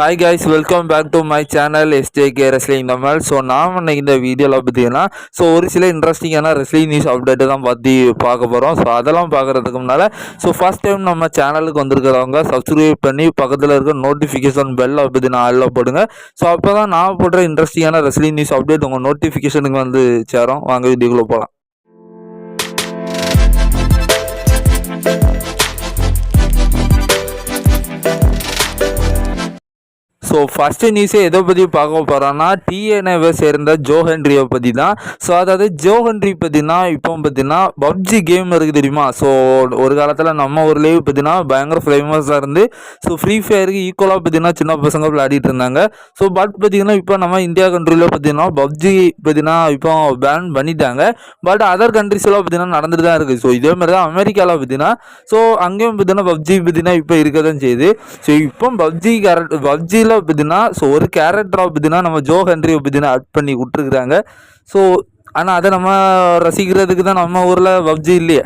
Hi guys welcome back to my channel SJK wrestling Tamil so நான் இன்னைக்கு இந்த வீடியோவில் பார்த்தீங்கன்னா ஸோ ஒரு சில இன்ட்ரெஸ்டிங்கான ரெஸ்லிங் நியூஸ் அப்டேட்டு தான் பற்றி பார்க்க போகிறோம் ஸோ அதெல்லாம் பார்க்குறதுக்கு முன்னால் ஸோ ஃபஸ்ட் டைம் நம்ம சேனலுக்கு வந்திருக்கிறவங்க சப்ஸ்கிரைப் பண்ணி பக்கத்தில் இருக்க நோட்டிஃபிகேஷன் பெல் நான் ஆளில் போடுங்க. ஸோ அப்போ தான் நான் போடுற இன்ட்ரெஸ்டிங்கான ரெஸ்லிங் நியூஸ் அப்டேட் உங்கள் நோட்டிஃபிகேஷனுக்கு வந்து சேரும். வாங்க வீடியோக்குள்ளே போகலாம் ஸோ ஃபஸ்ட்டு நியூஸே எதை பற்றி பார்க்க போகிறோன்னா டிஎன்ஏவை சேர்ந்த ஜோ ஹென்ரியை பற்றி தான் ஸோ அதாவது ஜோ ஹென்ரி பார்த்தீங்கன்னா இப்போ பார்த்தீங்கன்னா பப்ஜி கேம் இருக்குது தெரியுமா? ஸோ ஒரு காலத்தில் நம்ம ஊர்லேயே பார்த்தீங்கன்னா பயங்கர ஃபேமஸாக இருந்து ஸோ ஃப்ரீ ஃபயருக்கு ஈக்குவலாக பார்த்தீங்கன்னா சின்ன பசங்க விளையாடிட்டு இருந்தாங்க. ஸோ பட் பார்த்தீங்கன்னா இப்போ நம்ம இந்தியா கண்ட்ரியில் பார்த்தீங்கன்னா பப்ஜி பார்த்தீங்கன்னா இப்போ பேன் பண்ணிட்டாங்க. பட் அதர் கண்ட்ரிஸில் பார்த்தீங்கன்னா நடந்துட்டு தான் இருக்குது ஸோ இதே மாதிரி தான் அமெரிக்காவில் பார்த்தீங்கன்னா ஸோ அங்கேயும் பார்த்தீங்கன்னா பப்ஜி பார்த்தீங்கன்னா இப்போ இருக்க தான் செய்யுது. ஸோ இப்போ பப்ஜி கரெக்ட் பப்ஜியில் பார்த்தீங்கன்னா ஸோ ஒரு கேரக்டராக பார்த்தீங்கன்னா நம்ம ஜோ ஹென்ரி பார்த்தீங்கன்னா ஆட் பண்ணி விட்ருக்குறாங்க ஸோ ஆனால் அதை நம்ம ரசிக்கிறதுக்கு தான் நம்ம ஊரில் பப்ஜி இல்லையே.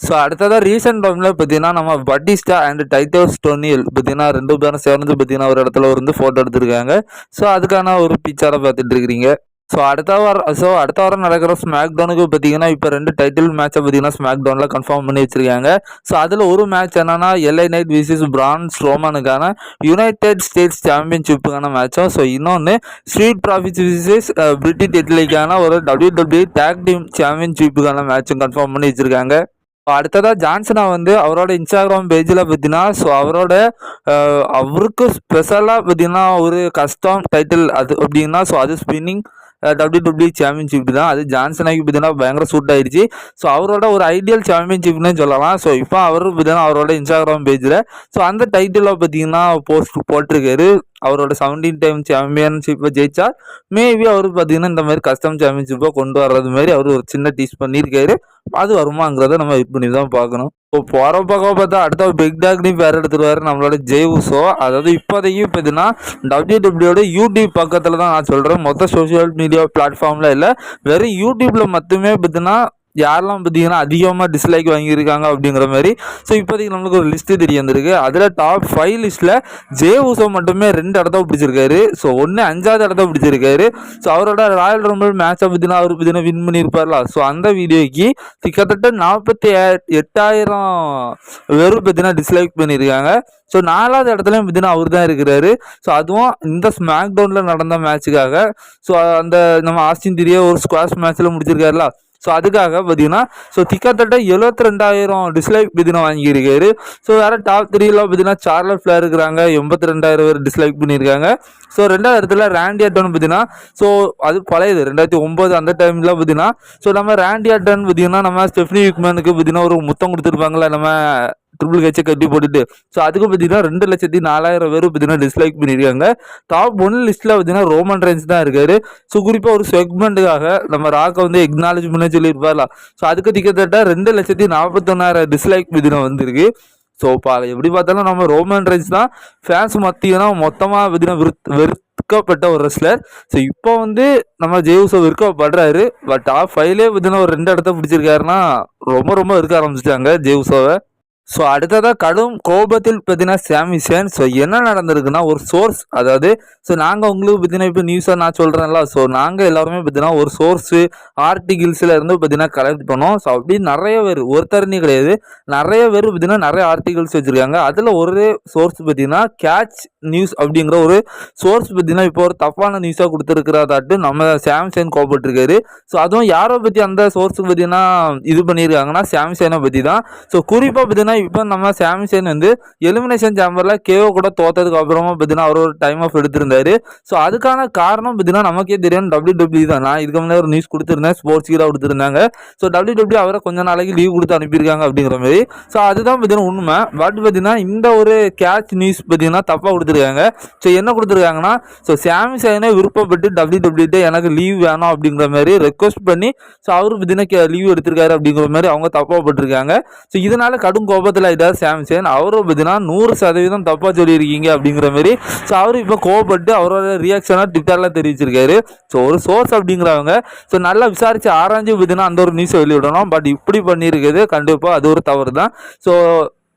ஸோ அடுத்ததாக ரீசெண்ட் டைமில் பார்த்தீங்கன்னா நம்ம பட்டிஸ்டா அண்ட் டைட்டோ ஸ்டோனியல் பார்த்தீங்கன்னா ரெண்டு பேரும் சேர்ந்து பார்த்தீங்கன்னா ஒரு இடத்துல இருந்து ஃபோட்டோ எடுத்திருக்காங்க. ஸோ அதுக்கான ஒரு பிக்சரை பார்த்துட்டு இருக்கிறீங்க. ஸோ அடுத்த வாரம் ஸோ அடுத்த வாரம் நடக்கிற ஸ்மாக் டவுனுக்கு பார்த்தீங்கன்னா இப்போ ரெண்டு டைட்டில் மேட்ச்சை பார்த்தீங்கன்னா ஸ்மாக் டவுனில் கன்ஃபார்ம் பண்ணி வச்சிருக்காங்க. ஸோ அதில் ஒரு மேட்ச் என்னன்னா எல்ஐ நைட் விசிஸ் பிரான்ஸ் ரோமனுக்கான யுனைடெட் ஸ்டேட்ஸ் சாம்பியன்ஷிப்புக்கான மேட்சும் ஸோ இன்னொன்று ஸ்ட்ரீட் ப்ராஃபிட்ஸ் விசிஸ் பிரிட்டிஷ் இட்லிக்கான ஒரு டபிள்யூ டபிள்யூ டேக் டீம் சாம்பியன்ஷிப்புக்கான மேட்சும் கன்ஃபார்ம் பண்ணி வச்சிருக்காங்க. இப்போ அடுத்ததாக ஜான்சனா வந்து அவரோட இன்ஸ்டாகிராம் பேஜில் பார்த்தீங்கன்னா ஸோ அவரோட அவருக்கு ஸ்பெஷலாக பார்த்தீங்கன்னா ஒரு கஸ்டம் டைட்டில் அது அப்படின்னா ஸோ அது ஸ்பின்னிங் டபிள்யூ டபிள்யூ சாம்பியன்ஷிப் தான். அது ஜான்சனாக்கு பார்த்தீங்கன்னா பயங்கர சூட் ஆயிடுச்சு. ஸோ அவரோட ஒரு ஐடியல் சாம்பியன்ஷிப்னே சொல்லலாம். ஸோ இப்போ அவர் பார்த்தீங்கன்னா அவரோட இன்ஸ்டாகிராம் பேஜில் ஸோ அந்த டைட்டிலில் பார்த்தீங்கன்னா போஸ்ட் போட்டிருக்காரு. அவரோட செவன்டீன் டைம் சாம்பியன்ஷிப்பை ஜெயிச்சா மேபி அவர் பார்த்தீங்கன்னா இந்த மாதிரி கஸ்டம் சாம்பியன்ஷிப்பை கொண்டு வர்றது மாதிரி அவர் ஒரு சின்ன டீஸ் பண்ணியிருக்காரு. அது வருமாங்கிறத நம்ம வெயிட் பண்ணி தான் பார்க்கணும். இப்போ போகிற பக்கம் பார்த்தா அடுத்த பிக் டாக்னி பேர் எடுத்துருவாரு நம்மளோட ஜெய் உசோ அதாவது இப்போதைக்கு பார்த்தீங்கன்னா டபிள்யூ டபிள்யூட யூடியூப் பக்கத்தில் தான் நான் சொல்கிறேன் மொத்த சோஷியல் மீடியா பிளாட்ஃபார்மில் இல்லை வெறும் யூடியூப்பில் மட்டுமே பார்த்தீங்கன்னா யாரெல்லாம் பார்த்தீங்கன்னா அதிகமாக டிஸ்லைக் வாங்கியிருக்காங்க அப்படிங்கிற மாதிரி. ஸோ இப்போதைக்கு நம்மளுக்கு ஒரு லிஸ்ட்டு தெரிய வந்திருக்கு. அதில் டாப் ஃபைவ் லிஸ்ட்டில் ஜே உசோ மட்டுமே ரெண்டு இடத்த பிடிச்சிருக்காரு. ஸோ ஒன்று அஞ்சாவது இடத்த பிடிச்சிருக்காரு. ஸோ அவரோட ராயல் ரம்பிள் மேட்சை பார்த்தீங்கன்னா அவர் பார்த்தீங்கன்னா வின் பண்ணியிருப்பார்ல. ஸோ அந்த வீடியோக்கு கிட்டத்தட்ட நாற்பத்தி எட்டாயிரம் வெறும் பார்த்தீங்கன்னா டிஸ்லைக் பண்ணியிருக்காங்க. ஸோ நாலாவது இடத்துலையும் பார்த்தீங்கன்னா அவர் தான் இருக்கிறாரு. ஸோ அதுவும் இந்த ஸ்மாக் டவுனில் நடந்த மேட்சுக்காக ஸோ அந்த நம்ம ஆஸ்டின் திரியே ஒரு ஸ்குவாஷ் மேட்ச்சில் முடிச்சிருக்காருல. ஸோ அதுக்காக பார்த்தீங்கன்னா ஸோ திக்கத்தட்ட எழுபத்தி ரெண்டாயிரம் டிஸ்லைக் பார்த்தீங்கன்னா வாங்கியிருக்காரு. ஸோ வேறு டாப் த்ரீல பார்த்தீங்கன்னா சார்லட் ஃபிளேர் இருக்கிறாங்க. எண்பத்தி ரெண்டாயிரம் பேர் டிஸ்லைக் பண்ணியிருக்காங்க. ஸோ ரெண்டாவது இடத்துல ரேண்டி அட்டன் பார்த்தீங்கன்னா ஸோ அது பழையது ரெண்டாயிரத்தி ஒம்பது அந்த டைமில் பார்த்தீங்கன்னா ஸோ நம்ம ரேண்டி அட்டன் பார்த்தீங்கன்னா நம்ம ஸ்டெஃப்னி விக்மேனுக்கு பார்த்தீங்கன்னா ஒரு முத்தம் கொடுத்துருப்பாங்களே நம்ம ட்ரிபிள் ஹெச்சை கட்டி போட்டுட்டு. ஸோ அதுக்கு பார்த்தீங்கன்னா ரெண்டு லட்சத்தி நாலாயிரம் பேர் பார்த்தீங்கன்னா டிஸ்லைக் பண்ணியிருக்காங்க டாப் ஒன் லிஸ்ட்டில் பார்த்தீங்கன்னா ரோமன் ரெயின்ஸ் தான் இருக்காரு. ஸோ குறிப்பாக ஒரு செக்மெண்ட்டுக்காக நம்ம ராக்கை வந்து எக்னாலஜ் பண்ண சொல்லியிருப்பார்ல. ஸோ அதுக்கு கிட்டத்தட்ட ரெண்டு லட்சத்தி நாற்பத்தொன்னாயிரம் டிஸ்லைக் பார்த்தீங்கன்னா வந்திருக்கு. ஸோ பா எப்படி பார்த்தாலும் நம்ம ரோமன் ரெயின்ஸ் தான் ஃபேன்ஸ் மத்தியனா மொத்தமாக பார்த்தீங்கன்னா விருத் வெறுக்கப்பட்ட ஒரு ரெஸ்லர் ஸோ இப்போ வந்து நம்ம ஜெயூசோ விற்கப்படுறாரு பட் டாப் ஃபைவ்லேயே பார்த்தீங்கன்னா ஒரு ரெண்டு இடத்த பிடிச்சிருக்காருன்னா ரொம்ப ரொம்ப இருக்க ஆரம்பிச்சிட்டாங்க ஜெயூசோவை ஸோ அடுத்ததாக கடும் கோபத்தில் பார்த்தீங்கன்னா சாமிசன் ஸோ என்ன நடந்திருக்குன்னா ஒரு சோர்ஸ் அதாவது ஸோ நாங்கள் உங்களுக்கு பார்த்தீங்கன்னா இப்போ நியூஸாக நான் சொல்கிறேன்ல ஸோ நாங்கள் எல்லாருமே பார்த்தீங்கன்னா ஒரு சோர்ஸு ஆர்டிகிள்ஸில் இருந்து பார்த்தீங்கன்னா கலெக்ட் பண்ணோம். ஸோ அப்படி நிறைய பேர் ஒருத்தருனே கிடையாது நிறைய பேர் பார்த்தீங்கன்னா நிறைய ஆர்டிகிள்ஸ் வச்சுருக்காங்க. அதில் ஒரு சோர்ஸ் பார்த்தீங்கன்னா கேட்ச் நியூஸ் அப்படிங்கிற ஒரு சோர்ஸ் பார்த்தீங்கன்னா இப்போ ஒரு தப்பான நியூஸாக கொடுத்துருக்கிறதாட்டு நம்ம சாம்சங் கோபப்பட்டிருக்காரு. ஸோ அதுவும் யாரை பற்றி அந்த சோர்ஸுக்கு பார்த்தீங்கன்னா இது பண்ணியிருக்காங்கன்னா சாம்சனை பற்றி தான் ஸோ குறிப்பாக பார்த்தீங்கன்னா இப்போ நம்ம சாம்சன் வந்து எலிமினேஷன் சேம்பரில் கேஓ கூட தோத்ததுக்கு அப்புறமா பார்த்தீங்கன்னா அவர் ஒரு டைம் ஆஃப் எடுத்திருந்தாரு. ஸோ அதுக்கான காரணம் பார்த்தீங்கன்னா நமக்கே தெரியும் டபிள்யூ டபிள்யூ தான். நான் இதுக்கு முன்னாடி ஒரு நியூஸ் கொடுத்துருந்தேன். ஸ்போர்ட்ஸ் கீழே கொடுத்துருந்தாங்க. ஸோ டபிள்யூ டபிள்யூ அவரை கொஞ்ச நாளைக்கு லீவ் கொடுத்து அனுப்பியிருக்காங்க அப்படிங்கிற மாதிரி. ஸோ அதுதான் பார்த்தீங்கன்னா உண்மை. பட் பார்த்தீங்கன்னா இந்த ஒரு கேட்ச் நியூஸ் பார்த்தீங்கன்னா தப்பாக கொடுத்துருக்காங்க. ஸோ என்ன கொடுத்துருக்காங்கன்னா ஸோ சாம்சனை விருப்பப்பட்டு டபிள்யூ டபிள்யூ எனக்கு லீவ் வேணும் அப்படிங்கிற மாதிரி ரெக்வஸ்ட் பண்ணி ஸோ அவரு பார்த்தீங்கன்னா லீவ் எடுத்திருக்காரு அப்படிங்கிற மாதிரி அவங்க தப்பாக போட்டிருக்காங்க. ஸோ இதனால கடும் கோபம் கோபத்தில் ஆயிட்டார் சாம்சன் அவரும் பார்த்தீங்கன்னா நூறு சதவீதம் தப்பாக சொல்லியிருக்கீங்க அப்படிங்கிற மாதிரி. ஸோ அவர் இப்போ கோவப்பட்டு அவரோட ரியாக்ஷனாக ட்விட்டரில் தெரிவிச்சிருக்காரு. ஸோ ஒரு சோர்ஸ் அப்படிங்கிறவங்க. ஸோ நல்லா விசாரித்து ஆராய்ஞ்சு பார்த்தீங்கன்னா அந்த ஒரு நியூஸை வெளியிடணும். பட் இப்படி பண்ணியிருக்குது கண்டிப்பாக அது ஒரு தவறு தான் ஸோ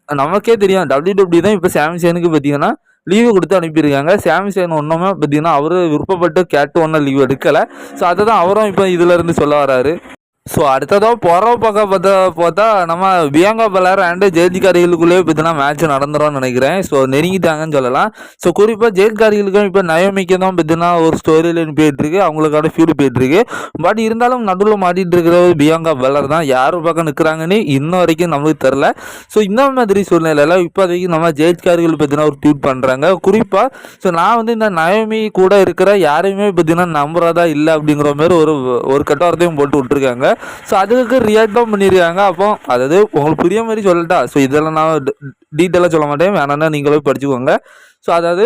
நமக்கே தெரியும். டபிள்யூ டபிள்யூ தான் இப்போ சாம்சனுக்கு பார்த்தீங்கன்னா லீவு கொடுத்து அனுப்பியிருக்காங்க. சாம்சன் ஒன்றுமே பார்த்தீங்கன்னா அவர் விருப்பப்பட்டு கேட்டு ஒன்றும் லீவ் எடுக்கலை. ஸோ அதை தான் அவரும் இப்போ இதுலேருந்து சொல்ல வராரு. ஸோ அடுத்ததாக போகிற பக்கம் பார்த்தா பார்த்தா நம்ம பியங்கா பலார் அண்டு ஜெயில்காரிகளுக்குள்ளேயே பார்த்தீங்கன்னா மேட்ச் நடந்துரும்னு நினைக்கிறேன். ஸோ நெருங்கிட்டாங்கன்னு சொல்லலாம். ஸோ குறிப்பாக ஜெயில்காரிகளுக்கும் இப்போ நயமிக்க தான் பார்த்தீங்கன்னா ஒரு ஸ்டோரி லைன் போயிட்டுருக்கு. அவங்களுக்கான ஃபியூடு போயிட்டுருக்கு. பட் இருந்தாலும் நடுவில் மாட்டிகிட்டு இருக்கிற பியங்கா பலர் தான் யார் பக்கம் நிற்கிறாங்கன்னு இன்ன வரைக்கும் நம்மளுக்கு தெரில ஸோ இந்த மாதிரி சூழ்நிலையில் இப்போதைக்கு நம்ம ஜெயில்காரிகள் பார்த்தீங்கன்னா ஒரு ட்வீட் பண்ணுறாங்க குறிப்பாக ஸோ நான் வந்து இந்த நயமி கூட இருக்கிற யாரையுமே பார்த்தீங்கன்னா நம்புறதா இல்லை அப்படிங்கிற மாதிரி ஒரு ஒரு கட்டாரத்தையும் போட்டு விட்ருக்காங்க ஸோ அதுக்கு ரியாக்ட் தான் பண்ணியிருக்காங்க அப்போ அதாவது உங்களுக்கு புரிய மாதிரி சொல்லட்டா? ஸோ இதெல்லாம் நான் டீட்டெயிலாக சொல்ல மாட்டேன். வேணான்னா நீங்களே படிச்சுக்கோங்க. ஸோ அதாவது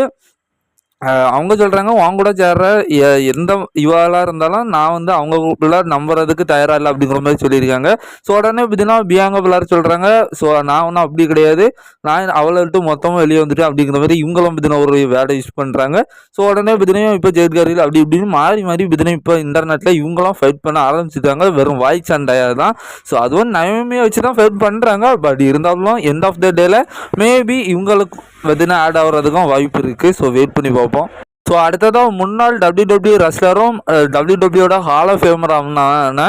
அவங்க சொல்கிறாங்க உன் கூட சேர்ற எ- எந்த இவாளாக இருந்தாலும் நான் வந்து அவங்களுக்குள்ள நம்புறதுக்கு தயாராக இல்லை அப்படிங்கிற மாதிரி சொல்லியிருக்காங்க. ஸோ உடனே பார்த்தீங்கன்னா பியாங்க பிள்ளார் சொல்கிறாங்க ஸோ நான் ஒன்றும் அப்படி கிடையாது. நான் அவளை விட்டு மொத்தமாக வெளியே வந்துட்டேன் அப்படிங்கிற மாதிரி இவங்களும் பார்த்தீங்கன்னா ஒரு வேடை யூஸ் பண்ணுறாங்க ஸோ உடனே பார்த்தீங்கன்னா இப்போ ஜெயித்காரியில் அப்படி இப்படின்னு மாறி மாறி பார்த்தீங்கன்னா இப்போ இன்டர்நெட்டில் இவங்களும் ஃபைட் பண்ண ஆரம்பிச்சிட்டாங்க. வெறும் வாய் சண்டையாக தான். ஸோ அதுவும் நயமே வச்சு தான் ஃபைட் பண்ணுறாங்க பட் இருந்தாலும் எண்ட் ஆஃப் த டேல மேபி இவங்களுக்கு பார்த்தீங்கன்னா ஆட் ஆகிறதுக்கும் வாய்ப்பு இருக்குது ஸோ வெயிட் பண்ணி பார்ப்போம். ஸோ அடுத்ததாக முன்னாள் டபிள்யூ டபிள்யூ ரெஸ்லரும் டபிள்யூ டபிள்யூட ஹால் ஆஃப் ஃபேமரான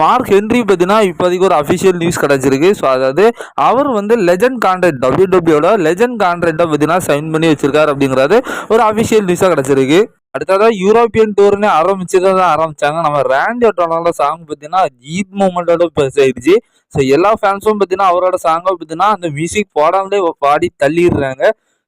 மார்க் ஹென்ரி பார்த்தீங்கன்னா இப்போதைக்கு ஒரு அஃபிஷியல் நியூஸ் கிடச்சிருக்கு. ஸோ அதாவது அவர் வந்து லெஜண்ட் கான்ட்ராக்ட் டபிள்யூ டபிள்யூட லெஜண்ட் கான்ட்ராக்டை பார்த்தீங்கன்னா சைன் பண்ணி வச்சிருக்காரு அப்படிங்கிறது ஒரு அஃபிஷியல் நியூஸாக கிடச்சிருக்கு. அடுத்ததாக யூரோப்பியன் டூர்னே ஆரம்பிச்சதை தான் ஆரம்பித்தாங்க நம்ம ரேண்டி ஒட்டோனோட சாங் பார்த்தீங்கன்னா ஈத் மூமெண்ட்டோட பெருசாயிடுச்சு ஸோ எல்லா ஃபேன்ஸும் பார்த்தீங்கன்னா அவரோட சாங்கை பார்த்தீங்கன்னா அந்த மியூசிக் போடாமலே பாடி தள்ளிடுறாங்க.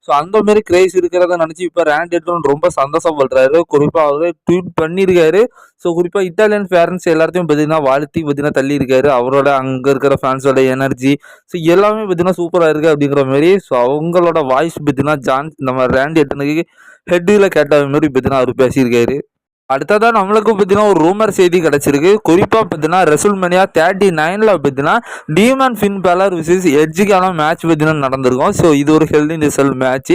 ஸோ அந்த மாதிரி கிரேஸ் இருக்கிறத நினச்சி இப்போ ரேண்ட் எட்ரோன் ரொம்ப சந்தோஷப்படுறாரு. குறிப்பாக அவர் ட்வீட் பண்ணியிருக்காரு. ஸோ குறிப்பாக இட்டாலியன் ஃபேரன்ஸ் எல்லாத்தையும் பார்த்தீங்கன்னா வாழ்த்தி பார்த்தீங்கன்னா தள்ளியிருக்காரு. அவரோட அங்கே இருக்கிற ஃபேன்ஸோட எனர்ஜி ஸோ எல்லாமே பார்த்தீங்கன்னா சூப்பராக இருக்குது அப்படிங்கிற மாதிரி. ஸோ அவங்களோட வாய்ஸ் பார்த்தீங்கன்னா ஜான் நம்ம ரேண்ட் எட்டனுக்கு ஹெட்டில் கேட்ட மாதிரி பார்த்தீங்கன்னா அவர் பேசியிருக்காரு. அடுத்ததாக நம்மளுக்கு பார்த்தீங்கன்னா ஒரு ரூமர் செய்தி கிடச்சிருக்கு. குறிப்பாக பார்த்தீங்கன்னா ரெசுல்மனியா தேர்ட்டி நைனில் பார்த்தீங்கன்னா டீமன் ஃபின் பேலர் விசிஸ் எட்ஜுக்கான மேட்ச் பார்த்தீங்கன்னா நடந்திருக்கும். ஸோ இது ஒரு ஹெல்தி ரிசல்ட் மேட்ச்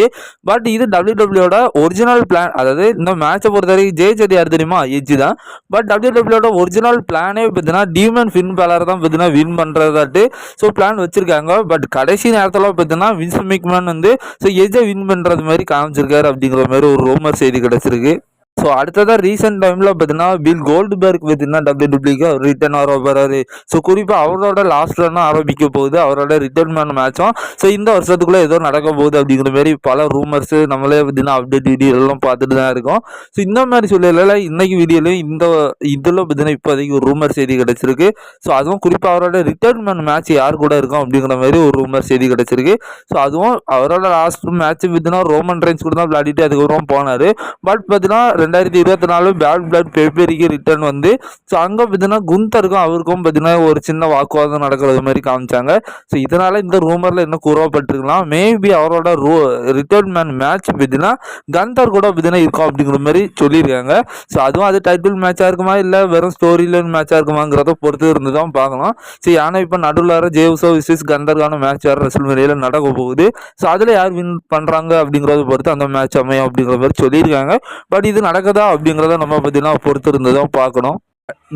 பட் இது டபிள்யூ டபிள்யூட ஒரிஜினல் பிளான் அதாவது இந்த மேட்சை பொறுத்த வரைக்கும் ஜெயிச்சது யார் தெரியுமா? எட்ஜ் தான். பட் டபிள்யூ டபிள்யூட ஒரிஜினல் பிளானே பார்த்தீங்கன்னா டீமன் ஃபின் பேலர் தான் பார்த்தீங்கன்னா வின் பண்ணுறதாட்டு ஸோ பிளான் வச்சிருக்காங்க. பட் கடைசி நேரத்தில் பார்த்தீங்கன்னா வின்ஸ் மிக்மேன் வந்து ஸோ எஜ்ஜை வின் பண்ணுறது மாதிரி காமிச்சிருக்காரு அப்படிங்கிற மாதிரி ஒரு ரூமர் செய்தி கிடச்சிருக்கு. ஸோ அடுத்ததாக ரீசெண்ட் டைமில் பார்த்தீங்கன்னா பில் கோல்டுபர்க் பார்த்தீங்கன்னா டபிள்யூ டபிள்யூக்கு ரிட்டர்ன் வர போகிறாரு ஸோ குறிப்பாக அவரோட லாஸ்ட் ரன் ஆரம்பிக்க போகுது? அவரோட ரிட்டர்ன்மேன் மேட்சும் ஸோ இந்த வருஷத்துக்குள்ளே ஏதோ நடக்க போகுது அப்படிங்கிற மாதிரி பல ரூமர்ஸ் நம்மளே பார்த்தீங்கன்னா அப்டேட் வீடியோ எல்லாம் பார்த்துட்டு தான் இருக்கோம். ஸோ இந்த மாதிரி சொல்லல இன்னைக்கு வீடியோலையும் இந்த இதில் பார்த்தீங்கன்னா இப்போதைக்கு ஒரு ரூமர் செய்தி கிடச்சிருக்கு. ஸோ அதுவும் குறிப்பாக அவரோட ரிட்டர்ன்மேன் மேட்ச் யார் கூட இருக்கும் அப்படிங்கிற மாதிரி ஒரு ரூமர் செய்தி கிடச்சிருக்கு. ஸோ அதுவும் அவரோட லாஸ்ட் மேட்ச் பார்த்தீங்கன்னா ரோமன் ரைன்ஸ் கூட தான் விளையாடிட்டு அதுக்கப்புறம் போனார். பட் பார்த்தீங்கன்னா ரெண்டாயிரத்தி இருபத்தி நாலு பேட் பிளட் பெப்பேரிக்கு ரிட்டர்ன் வந்து ஸோ அங்கே பார்த்தீங்கன்னா குந்தருக்கும் அவருக்கும் பார்த்தீங்கன்னா ஒரு சின்ன வாக்குவாதம் நடக்கிறது மாதிரி காமிச்சாங்க. ஸோ இதனால் இந்த ரூமரில் என்ன கூறப்பட்டிருக்கலாம் மேபி அவரோட ரூ ரிட்டர்ன் மேன் மேட்ச் பார்த்தீங்கன்னா கந்தர் கூட பார்த்தீங்கன்னா இருக்கும் அப்படிங்கிற மாதிரி சொல்லியிருக்காங்க. ஸோ அதுவும் அது டைட்டில் மேட்சாக இருக்குமா இல்லை வெறும் ஸ்டோரி லைன் மேட்சாக இருக்குமாங்கிறத பொறுத்து இருந்து தான் பார்க்கலாம். ஸோ ஏன்னா இப்போ நடுவில் வர ஜேவ்ஸோ விசிஸ் கந்தர்கான மேட்ச் வேறு ரெசல்மேனியில் நடக்க போகுது. ஸோ அதில் யார் வின் பண்ணுறாங்க அப்படிங்கிறத பொறுத்து அந்த மேட்ச் அமையும் அப்படிங்கிற மாதிரி சொல்லியிருக்காங்க. பட் இது நடக்குதா அப்படிங்கிறத நம்ம பார்த்தீங்கன்னா பொறுத்து இருந்து தான் பார்க்கணும்.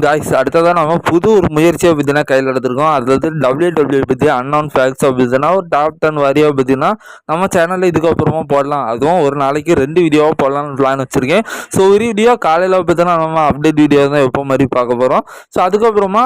காய்ஸ் அடுத்ததாக நம்ம புது ஒரு முயற்சியை பார்த்தீங்கன்னா கையில் எடுத்திருக்கோம். அதாவது டபிள்யூ டபிள்யூ பற்றி அன்னவுன் ஃபேக்ட்ஸ் பார்த்தீங்கன்னா ஒரு டாப் டென் வாரியாக பார்த்தீங்கன்னா நம்ம சேனலில் இதுக்கப்புறமா போடலாம். அதுவும் ஒரு நாளைக்கு ரெண்டு வீடியோவாக போடலாம்னு பிளான் வச்சுருக்கேன். ஸோ ஒரு வீடியோ காலையில் பார்த்தீங்கன்னா நம்ம அப்டேட் வீடியோ தான் எப்போ மாதிரி பார்க்க போகிறோம் ஸோ அதுக்கப்புறமா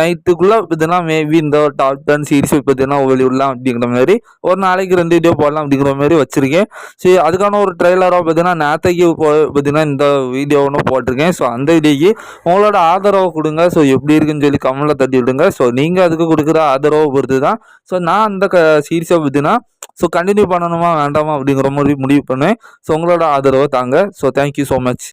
நைட்டுக்குள்ளே பார்த்தீங்கன்னா மேபி இந்த டாப் டென் சீரிஸ் பார்த்தீங்கன்னா வெளியிடலாம் அப்படிங்கிற மாதிரி ஒரு நாளைக்கு ரெண்டு வீடியோ போடலாம் அப்படிங்கிற மாதிரி வச்சுருக்கேன். ஸோ அதுக்கான ஒரு ட்ரெய்லராக பார்த்தீங்கன்னா நேத்தைக்கு போ பார்த்தீங்கன்னா இந்த வீடியோ ஒன்று போட்டிருக்கேன். ஸோ அந்த வீடியோக்கு உங்களோட ஆதரவை கொடுங்க. ஸோ எப்படி இருக்குன்னு சொல்லி கமெண்ட்டில் தட்டி விடுங்க. ஸோ நீங்கள் அதுக்கு கொடுக்குற ஆதரவை பொறுத்து தான் ஸோ நான் அந்த க சீரிஸை பற்றினா ஸோ கண்டினியூ பண்ணணுமா வேண்டாமா அப்படிங்கிற மாதிரி முடிவு பண்ணுவேன். ஸோ உங்களோட ஆதரவை தாங்க. So thank you so much